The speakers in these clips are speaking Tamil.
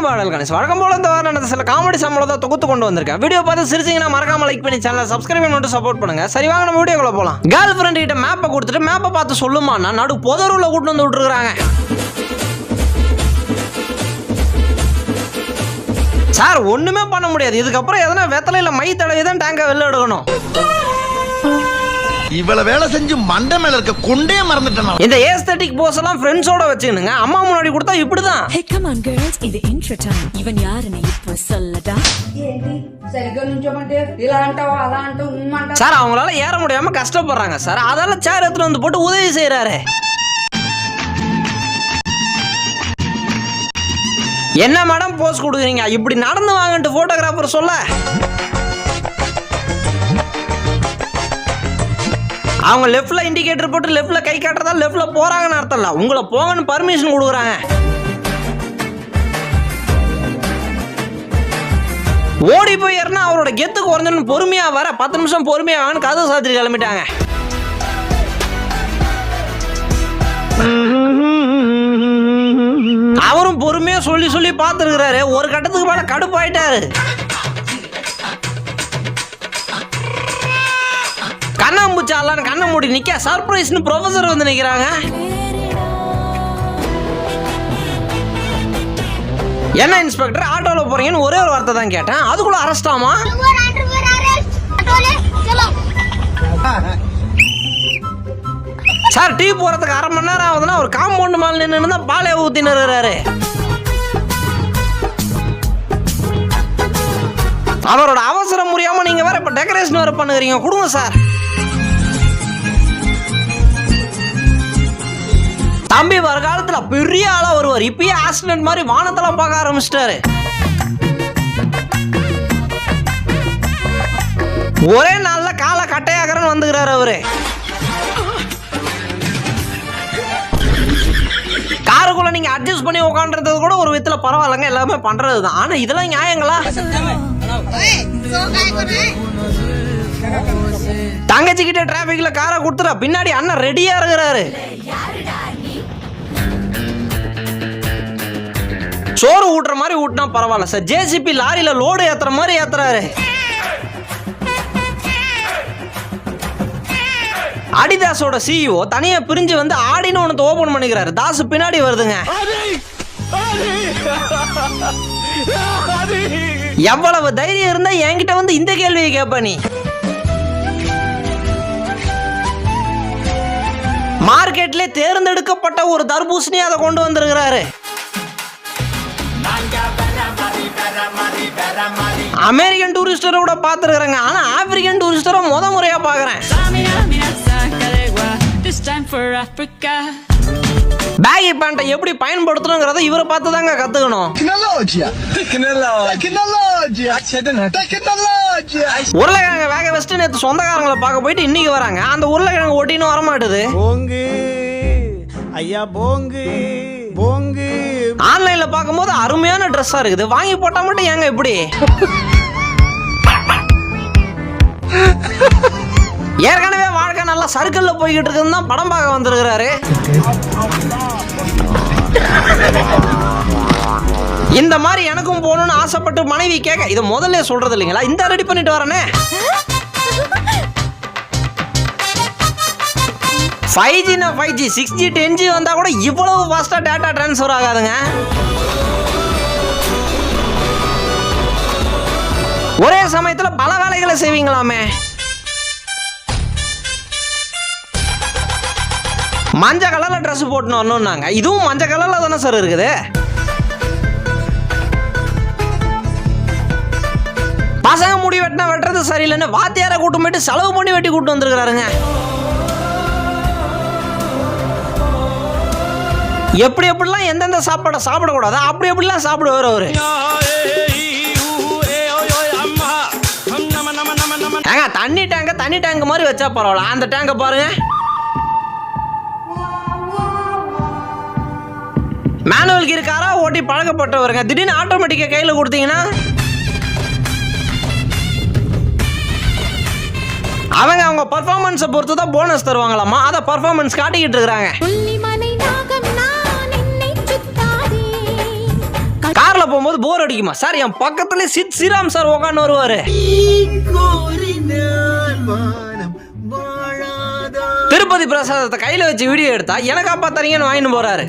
வணக்கம் பாடல் கணேஷ். வழக்கம் போல இந்த வாரம் நடந்த சில காமெடி சம்பளத்தை தொகுத்து கொண்டு வந்திருக்கேன். வீடியோ பார்த்து சிரிச்சிங்கன்னா மறக்காம லைக் பண்ணி சேனல் சப்ஸ்கிரைப் பண்ணிட்டு மட்டும் சப்போர்ட் பண்ணுங்க. சரி வாங்க நம்ம வீடியோக்குள்ள போலாம். கேர்ள் ஃப்ரெண்ட் கிட்ட மேப்பை கொடுத்துட்டு மேப்பை பார்த்து சொல்லுமான்னா நடு புதருள்ள கூட்டு வந்து விட்டுருக்காங்க சார் ஒண்ணுமே பண்ண முடியாது. இதுக்கப்புறம் எதனா வெத்தலையில மை தடவை தான் டேங்கை வெளில எடுக்கணும். இவ்வளவு வேலை செஞ்சு மண்டை மேல இருக்க கொண்டே மறந்துட்டேன் இந்த ஏஸ்தட்டிக் போஸ் எல்லாம் ஃப்ரெண்ட்ஸோட வச்சுக்கணுங்க. அம்மா முன்னாடி கொடுத்தா இப்படிதான். ஹே கம் ஆன் கேர்ள்ஸ் இது இன்ட்ரோ டைம் இவன் யாருன்னு இப்போ சொல்லடா சார் அவங்களால ஏற முடியாம கஷ்டப்படுறாங்க சார். அதெல்லாம் சேர் எடுத்துட்டு வந்து போட்டு உதவி செய்யறாரு என்ன மேடம் போஸ் கொடுக்குறீங்க? இப்படி நடந்து வாங்கன்ட்டு போட்டோகிராஃபர் சொல்ல? அவங்க லெஃப்ட்ல இண்டிகேட்டர் போட்டு லெஃப்ட்ல கை காட்டுறதா லெஃப்ட்ல போறாங்கன்னு அர்த்தம் இல்ல உங்களை போங்கன்னு பர்மிஷன் கொடுக்குறாங்க. ஓடி போய் ஏறினா அவரோட கெத்து குறைஞ்சன்னு பொறுமையா வர பத்து நிமிஷம் பொறுமையா வாங்கன்னு கதவு சாத்திரி கிளம்பிட்டாங்க. அவரும் பொறுமையா சொல்லி சொல்லி பார்த்துருக்கிறாரு. ஒரு கட்டத்துக்கு மேல கடுப்பாயிட்டாரு. கண்ணாம்பூச்சி அல்லான்னு கண்ணை மூடி நிற்க சர்ப்ரைஸ்னு ப்ரொஃபசர் வந்து நிற்கிறாங்க என்ன இன்ஸ்பெக்டர் ஆட்டோவில் போறீங்கன்னு ஒரே ஒரு வார்த்தை தான் கேட்டேன். அதுக்குள்ள அரெஸ்ட் ஆமா? சார் டீ போறதுக்கு அரை மணி நேரம் ஆகுதுன்னா ஒரு காம்பவுண்ட் மேல நின்று தான் பாலே ஊத்தின்னு நிறுறாரு அவரோட அவசரம் முடியாம நீங்க வேற இப்ப டெக்கரேஷன் வேற பண்ணுகிறீங்க. கொடுங்க சார் பெரிய ஆளா வருவார். இப்பயே ஆக்சிடென்ட் மாதிரி வானத்தெல்லாம் பார்க்க ஆரம்பிச்சிட்டாரு. ஒரே நாள்ல காலை கட்டையாகிறன்னு வந்துக்கிறாரு அவரு. காருக்குள்ள நீங்க அட்ஜஸ்ட் பண்ணி உட்காந்துறது கூட ஒரு விதத்துல பரவாயில்லங்க எல்லாமே பண்றது தான் ஆனா இதெல்லாம் நியாயங்களா? தங்கச்சி கிட்ட டிராபிக்ல காரை கொடுத்துட்டா பின்னாடி அண்ணன் ரெடியா இருக்கிறாரு. சோறு ஊட்டுற மாதிரி ஊட்டினா பரவாயில்ல. சார் ஜேசிபி லாரியில் லோடு ஏற்றுற மாதிரி ஏத்துறாரு. அடிதாஸோட சிஇஓ தனியா பிரிஞ்சு வந்து ஆடின்னு ஒன்று ஓபன் பண்ணிக்கிறாரு. தாஸ் பின்னாடி வருதுங்க. எவ்வளவு தைரியம் இருந்தா என்கிட்ட வந்து இந்த கேள்வியை கேட்ப நீ. மார்க்கெட்ல தேர்ந்தெடுக்கப்பட்ட ஒரு தர்பூசணி அதை கொண்டு வந்திருக்கிறாரு. அமெரிக்கன் டூரிஸ்டரோட பார்த்துருக்குறேங்க. ஆனா ஆப்பிரிக்கன் டூரிஸ்டரை முத முறையா பார்க்கறேன். Africa. பேகி பேண்ட்டை எப்படி பயன்படுத்தணுங்கிறத இவரை பார்த்து தாங்க கத்துக்கணும். உருளைக்கிழங்கு வேக வச்சுட்டு நேற்று சொந்தக்காரங்களை பார்க்க போயிட்டு இன்னைக்கு வராங்க. அந்த உருளைக்கிழங்கு ஒட்டின்னு வர மாட்டுது போங்கு. ஐயா போங்கு. போங்கு. ஆன்லைன்ல பார்க்கும்போது அருமையான ட்ரெஸ்ஸா இருக்குது. வாங்கி போட்டா மட்டும் ஏங்க இப்படி? ஏற்கனவே வாழ்க்கை நல்லா சர்க்கிள்ல போய்கிட்டு இருக்குன்னு தான் படம் பார்க்க வந்திருக்கிறாரு. இந்த மாதிரி எனக்கும் போகணும்னு ஆசைப்பட்டு மனைவி கேட்க இதை முதல்ல சொல்றது இல்லைங்களா? இந்த ரெடி பண்ணிட்டு வரனே. ஃபைவ் ஜினா five G six G ten G வந்தால் கூட இவ்வளவு ஃபாஸ்ட்டாக டேட்டா ட்ரான்ஸ்ஃபர் ஆகாதுங்க. ஒரே சமயத்தில் பல வேலைகளை செய்வீங்களாமே. மஞ்சள் கலரில் ட்ரெஸ் போட்டுன்னு வரணும்னாங்க. இதுவும் மஞ்சள் கலரில் தானே சார் இருக்குது. பசங்க முடி வெட்டினா வெட்டுறது சரியில்லைன்னு வாத்தியாரை கூட்டம் போயிட்டு செலவு பண்ணி வெட்டி கூட்டு வந்திருக்கிறாருங்க. எப்படி எப்படிலாம் எந்தெந்த சாப்பாடை சாப்பிடக்கூடாது அப்படி எப்படிலாம் சாப்பிடுவார் அவரு. ஏங்க தண்ணி டேங்க தண்ணி டேங்க் மாதிரி வச்சா பரவாயில்ல. அந்த டேங்கை பாருங்க. மேனுவல் கீர் காரா ஓட்டி பழக்கப்பட்டவருங்க. திடீர்னு ஆட்டோமேட்டிக்கா கையில் கொடுத்தீங்கன்னா அவங்க அவங்க பர்ஃபார்மன்ஸை பொறுத்து தான் போனஸ் தருவாங்களாமா அதை பர்ஃபார்மன்ஸ் காட்டிக்கிட்டு இருக்கிறாங்க. போகும்போது போர் அடிக்குமா? சார் என் பக்கத்துல சித் ஸ்ரீராம் சார் உக்காந்து வருவாரு. திருப்பதி பிரசாதத்தை கையில வச்சு வீடியோ எடுத்தா எனக்கா பார்த்தாரீங்கன்னு வாங்கிட்டு போறாரு.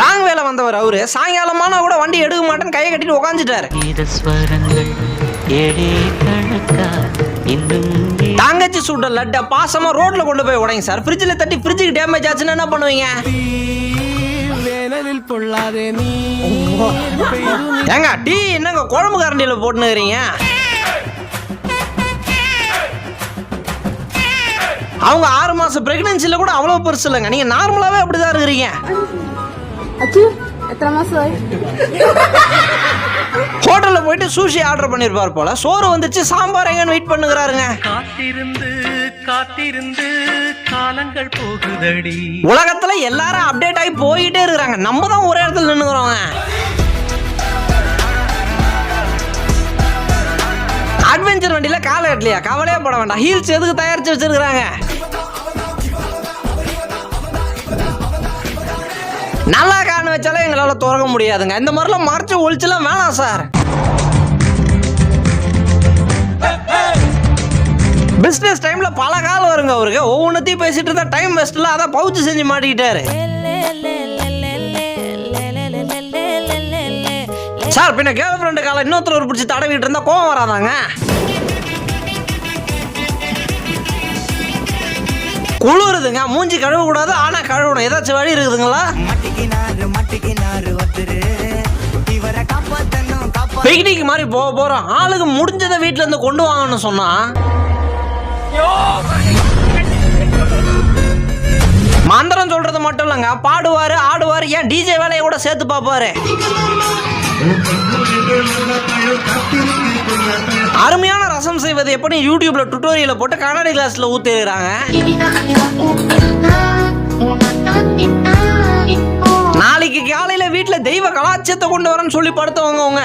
ராங் வேலை வந்தவர் அவரு. சாயங்காலமான கூட வண்டி எடுக்க மாட்டேன்னு கையை கட்டிட்டு உக்காந்துட்டாரு. ஸ்வரங்கள் ஏழே கணக்கா தங்கச்சி சுட்ட லட்டை பாசமா ரோட்ல கொண்டு போய் உடைங்க சார். ஃப்ரிட்ஜில் தட்டி ஃப்ரிட்ஜுக்கு டேமேஜ் ஆச்சுன்னா என்ன பண்ணுவீங்க? வேனலில் பொல்லாதே நீ ஏங்க டீ என்னங்க குழம்பு கரண்டியில் போட்டுனுக்கிறீங்க? அவங்க ஆறு மாசம் பிரெக்னன்சில கூட அவ்வளோ பெருசு இல்லைங்க. நீங்க நார்மலாவே அப்படிதான் இருக்கிறீங்க. எத்தனை மாசம் ஹோட்டல்ல போயிட்டு சூஷி ஆர்டர் பண்ணிருப்பார் போல. சோறு வந்துச்சு சாம்பார் எங்கன்னு வெயிட் பண்ணுகிறாருங்க. காத்திருந்து காத்திருந்து காலங்கள் போகுதடி. உலகத்துல எல்லாரும் அப்டேட் ஆகி போயிட்டே இருக்கிறாங்க. நம்ம தான் ஒரே இடத்துல நின்னுக்கிறோங்க. அட்வென்ச்சர் வண்டியில காலை கட்டலையா? கவலையே பட வேண்டாம். ஹீல்ஸ் எதுக்கு தயாரிச்சு வச்சிருக்காங்க நல்லா காண வச்சாலே எங்களால் துறக்க முடியாதுங்க. இந்த மாதிரிலாம் மறைச்சு ஒழிச்சுலாம் வேணாம் சார். பிஸ்னஸ் டைம்ல பல காலம் வருங்க அவருக்கு. ஒவ்வொன்றத்தையும் பேசிட்டு இருந்தா டைம் வேஸ்ட்ல அதான் பவுச்சு செஞ்சு மாட்டிக்கிட்டாரு. சார் பின்ன கேர்ள் ஃப்ரெண்டு காலை இன்னொருத்தர் ஒரு பிடிச்சி தடவிட்டு இருந்தா கோவம் வராதாங்க? குளிருதுங்க. மூஞ்சி கழுவ கூடாது ஆனா கழுவணும். ஏதாச்சும் வழி இருக்குதுங்களா? பிக்னிக் மாதிரி போக போறோம். ஆளுக்கு முடிஞ்சதை வீட்ல இருந்து கொண்டு வாங்கன்னு சொன்னா மந்திரம் சொல்றது மட்டும் இல்லைங்க. பாடுவாரு ஆடுவாரு. ஏன் டிஜே வேலையை கூட சேர்த்து பார்ப்பாரு. அருமையான ரசம் செய்வது எப்படி? யூடியூப்ல டுட்டோரியல போட்டு கண்ணாடி கிளாஸ்ல ஊத்திடுறாங்க நாளைக்கு காலையில வீட்டுல தெய்வ கலாச்சாரத்தை கொண்டு வரேன்னு சொல்லி படுத்தவங்க அவங்க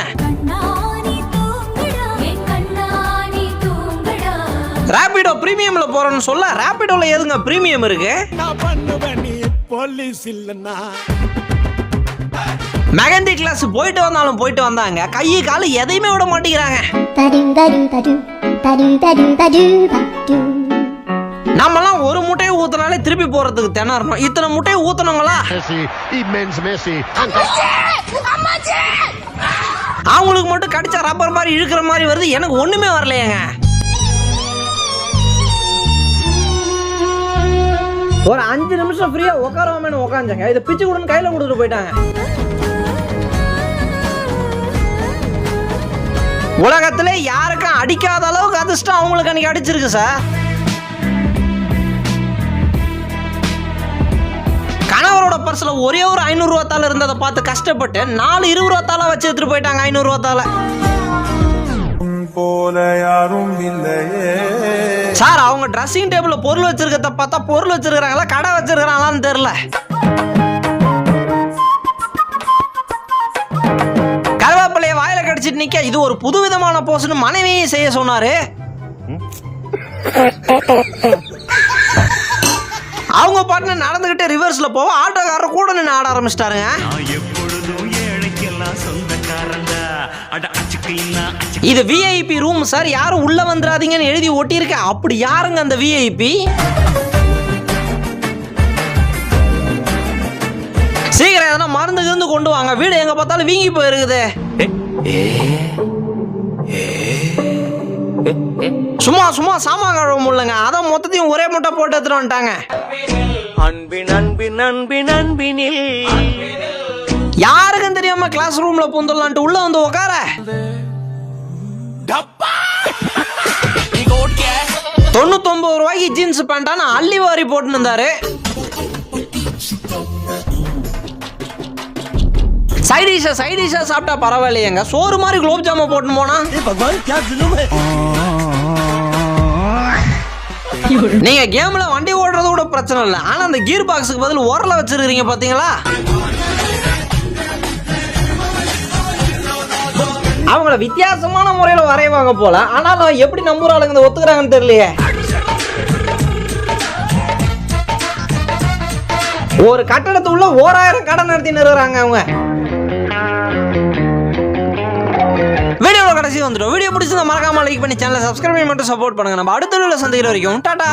ரேபிடோ பிரீமியம்ல போறேன்னு சொல்ல ரேபிடோல எதுங்க பிரீமியம் இருக்கு? நான் பண்ணுவேன் நீ போலீஸ் இல்லைன்னா. மெகந்தி கிளாஸ் போயிட்டு வந்தாலும் போயிட்டு வந்தாங்க. கை காலு எதையுமே விட மாட்டேங்கிறாங்க. நம்மலாம் ஒரு முட்டையை ஊத்துனாலே திருப்பி போறதுக்கு திணறணும். இத்தனை முட்டையை மெஸ்ஸி அவங்களுக்கு மட்டும் கடிச்ச ரப்பர் மாதிரி இழுக்கிற மாதிரி வருது. எனக்கு ஒண்ணுமே வரலையேங்க. ஒரு அஞ்சு நிமிஷம் ஃப்ரீயா உட்காரவாமனு உட்காந்துங்க இதை பிச்சு கொடுன்னு கையில கொடுத்துட்டு போயிட்டாங்க. உலகத்திலே யாருக்கும் அடிக்காத அளவுக்கு அதிர்ஷ்டம் அவங்களுக்கு அன்னைக்கு அடிச்சிருக்கு சார். கணவரோட பர்ஸ்ல ஒரே ஒரு ஐநூறு ரூபா தாள் இருந்ததை பார்த்து கஷ்டப்பட்டு நாலு இருபது ரூபா தாளா வச்சு எடுத்துட்டு போயிட்டாங்க ஐநூறு ரூபா தாள போல யாரும் இல்லையே. சார் அவங்க ட்ரெஸ்ஸிங் டேபிள்ல பொருள் வச்சிருக்கிறத பார்த்தா பொருள் வச்சிருக்காங்களா கடை வச்சிருக்காங்களான்னு தெரியல. வாயில கடிச்சிட்டு நிக்க. இது ஒரு புதுவிதமான போஸ்னு மனைவியும் செய்ய சொன்னாரு. அவங்க பாட்டுன்னு நடந்துகிட்டு ரிவர்ஸ்ல போக ஆட்டோக்காரர் கூட நின்று ஆட ஆரம்பிச்சிட்டாருங்க. இது விஐபி ரூம் சார் யாரும் உள்ள வந்துடாதீங்கன்னு எழுதி ஒட்டியிருக்க அப்படி யாருங்க அந்த விஐபி சீக்கிரம் எதனா மருந்து கிருந்து கொண்டு வாங்க. வீடு எங்க பார்த்தாலும் வீங்கி போயிருக்குது. சும்மா சும்மா சாமான் கழுவ முடியலங்க. அதான் மொத்தத்தையும் ஒரே முட்டை போட்டு எடுத்துட்டு வந்துட்டாங்க. அன்பின் அன்பின் அன்பின் அன்பினில். யாருக்கும் தெரியாம கிளாஸ் ரூம்ல பூந்துடலான்ட்டு உள்ள வந்து உட்கார தொண்ணூத்தொன்பது ரூபாய்க்கு ஜீன்ஸ் பேண்டான அள்ளி வாரி போட்டுன்னு இருந்தாரு. சைடிஷா சைடிஷா சாப்பிட்டா பரவாயில்லையேங்க. சோறு மாதிரி குலோப் ஜாமை போட்டுன்னு போனா? நீங்க கேம்ல வண்டி ஓடுறது கூட பிரச்சனை இல்லை. ஆனா அந்த கீர் பாக்ஸுக்கு பதில் உரல வச்சிருக்கீங்க பாத்தீங்களா? அவங்கள வித்தியாசமான முறையில வரைவாங்க போல. ஆனாலும் எப்படி நம்புற ஆளுங்க இதை ஒத்துக்கிறாங்கன்னு தெரியலையே. ஒரு கட்டடத்துள்ள ஓராயிரம் கடை நடத்தி நிறுவுறாங்க அவங்க. வீடியோவில் கடைசி வந்துடும். வீடியோ பிடிச்சிருந்தா மறக்காம லைக் பண்ணி சேனலை சப்ஸ்கிரைப் பண்ணி மட்டும் சப்போர்ட் பண்ணுங்க. நம்ம அடுத்த வீடியோவில் சந்திக்கிற வரைக்கும் டாடா!